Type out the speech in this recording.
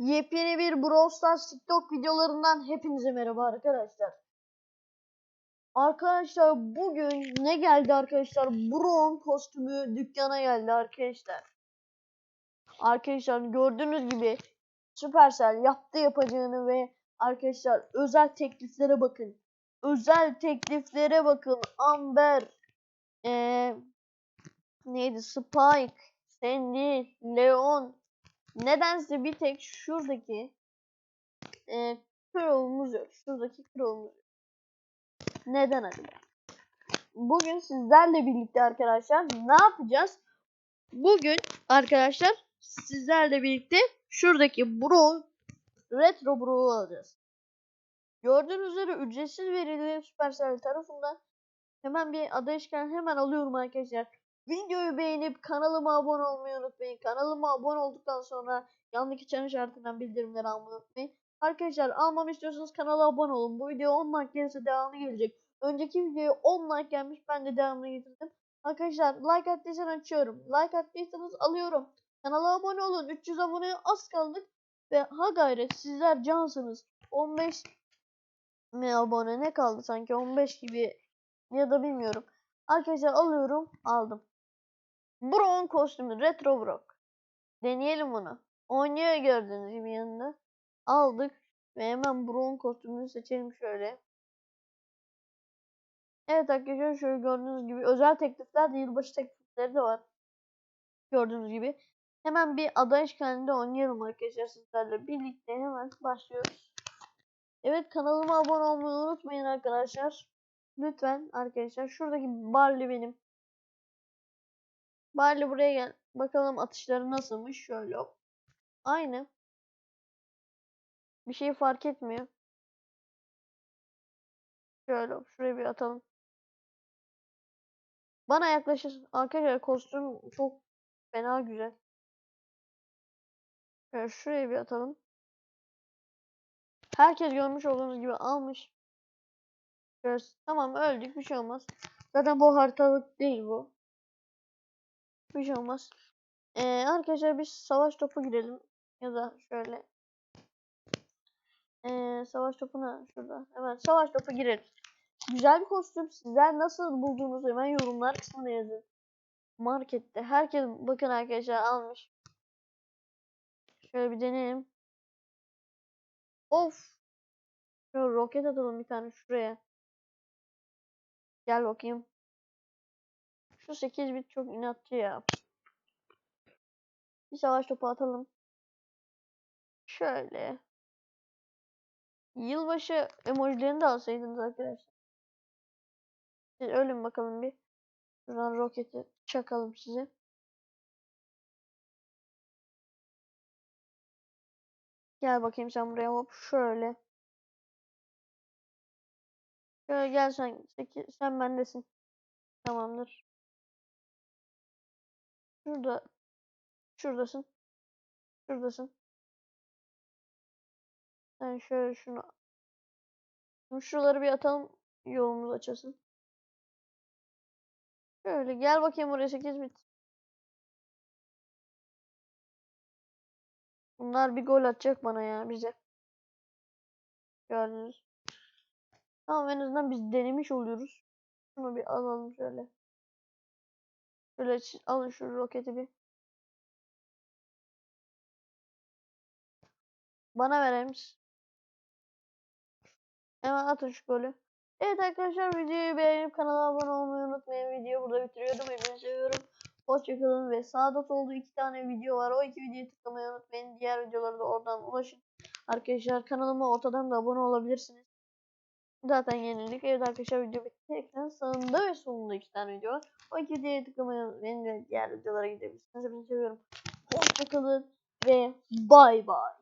Yepyeni bir Brawl Stars TikTok videolarından hepinize merhaba arkadaşlar. Arkadaşlar bugün ne geldi arkadaşlar? Brown kostümü dükkana geldi arkadaşlar. Arkadaşlar gördüğünüz gibi Supercell yaptı yapacağını ve arkadaşlar özel tekliflere bakın. Özel tekliflere bakın. Amber, eee neydi? Spike, Sandy, Leon, Nedense bir tek şuradaki e, kralımız yok. Şuradaki kralımız yok. Neden acaba? Bugün sizlerle birlikte arkadaşlar ne yapacağız? Bugün arkadaşlar sizlerle birlikte şuradaki Brawl Retro Brawl'u alacağız. Gördüğünüz üzere ücretsiz verilen Supercell tarafından hemen bir adayışken hemen alıyorum arkadaşlar. Videoyu beğenip kanalıma abone olmayı unutmayın. Kanalıma abone olduktan sonra yandaki çan işaretinden bildirimleri almayı unutmayın. Arkadaşlar almamı istiyorsanız kanala abone olun. Bu video 10 like gelirse devamı gelecek. Önceki videoya 10 like gelmiş ben de devamını getirdim. Arkadaşlar like attıysanız açıyorum. Like attıysanız alıyorum. Kanala abone olun. 300 aboneye az kaldık. Ve ha gayret sizler cansınız. 15 mi abone ne kaldı sanki 15 gibi ya da bilmiyorum. Arkadaşlar alıyorum aldım. Brown kostümü Retro Brock. Deneyelim bunu. Oynuyor gördüğünüz gibi yanında. Aldık ve hemen Brown kostümünü seçelim şöyle. Evet arkadaşlar şöyle gördüğünüz gibi özel teklifler de yılbaşı teklifleri de var. Gördüğünüz gibi. Hemen bir aday işgalinde oynayalım arkadaşlar sizlerle birlikte hemen başlıyoruz. Evet kanalıma abone olmayı unutmayın arkadaşlar. Lütfen arkadaşlar şuradaki Barley benim. Barley buraya gel. Bakalım atışları nasılmış. Şöyle hop. Aynı. Bir şey fark etmiyor. Şöyle hop. Şuraya bir atalım. Bana yaklaşır. Arkadaşlar kostüm çok fena güzel. Şöyle şuraya bir atalım. Herkes görmüş olduğunuz gibi almış. Şöyle, tamam öldük bir şey olmaz. Zaten bu haritalık değil bu. Bir şey olmaz. Ee, arkadaşlar biz savaş topu girelim. Ya da şöyle. Ee, savaş topuna şurada. Hemen savaş topu girelim. Güzel bir kostüm. Sizler nasıl bulduğunuzu hemen yorumlar kısmına yazın. Markette. Herkes bakın arkadaşlar almış. Şöyle bir deneyelim. Of. Şöyle roket atalım bir tane şuraya. Gel bakayım. Şu 8 bit çok inatçı ya. Bir savaş topu atalım. Şöyle. Yılbaşı emojilerini de alsaydınız arkadaşlar. Siz ölün bakalım bir. Şuradan roketi çakalım size. Gel bakayım sen buraya hop şöyle. Şöyle gel sen. Sen bendesin. Tamamdır. Şurada. Şuradasın. Şuradasın. Sen şöyle şunu. Şuraları bir atalım. Yolumuz açılsın. Şöyle gel bakayım buraya 8 bit. Bunlar bir gol atacak bana ya bize. Gördünüz. Tamam en azından biz denemiş oluyoruz. Şunu bir alalım şöyle. Şöyle alın şu roketi bir. Bana verir misin? Hemen atın şu golü. Evet arkadaşlar videoyu beğenip kanala abone olmayı unutmayın. Videoyu burada bitiriyorum. Hepinizi seviyorum. Hoşçakalın ve sağda solda iki tane video var. O iki videoyu tıklamayı unutmayın. Diğer videolara da oradan ulaşın. Arkadaşlar kanalıma ortadan da abone olabilirsiniz. Zaten yenilik. Evet arkadaşlar video bitti. Ekran sağında ve solunda iki tane video var. O iki videoyu tıklamayı unutmayın ve diğer videolara gidebilirsiniz. Hepinizi seviyorum. Hoşçakalın ve bay bay.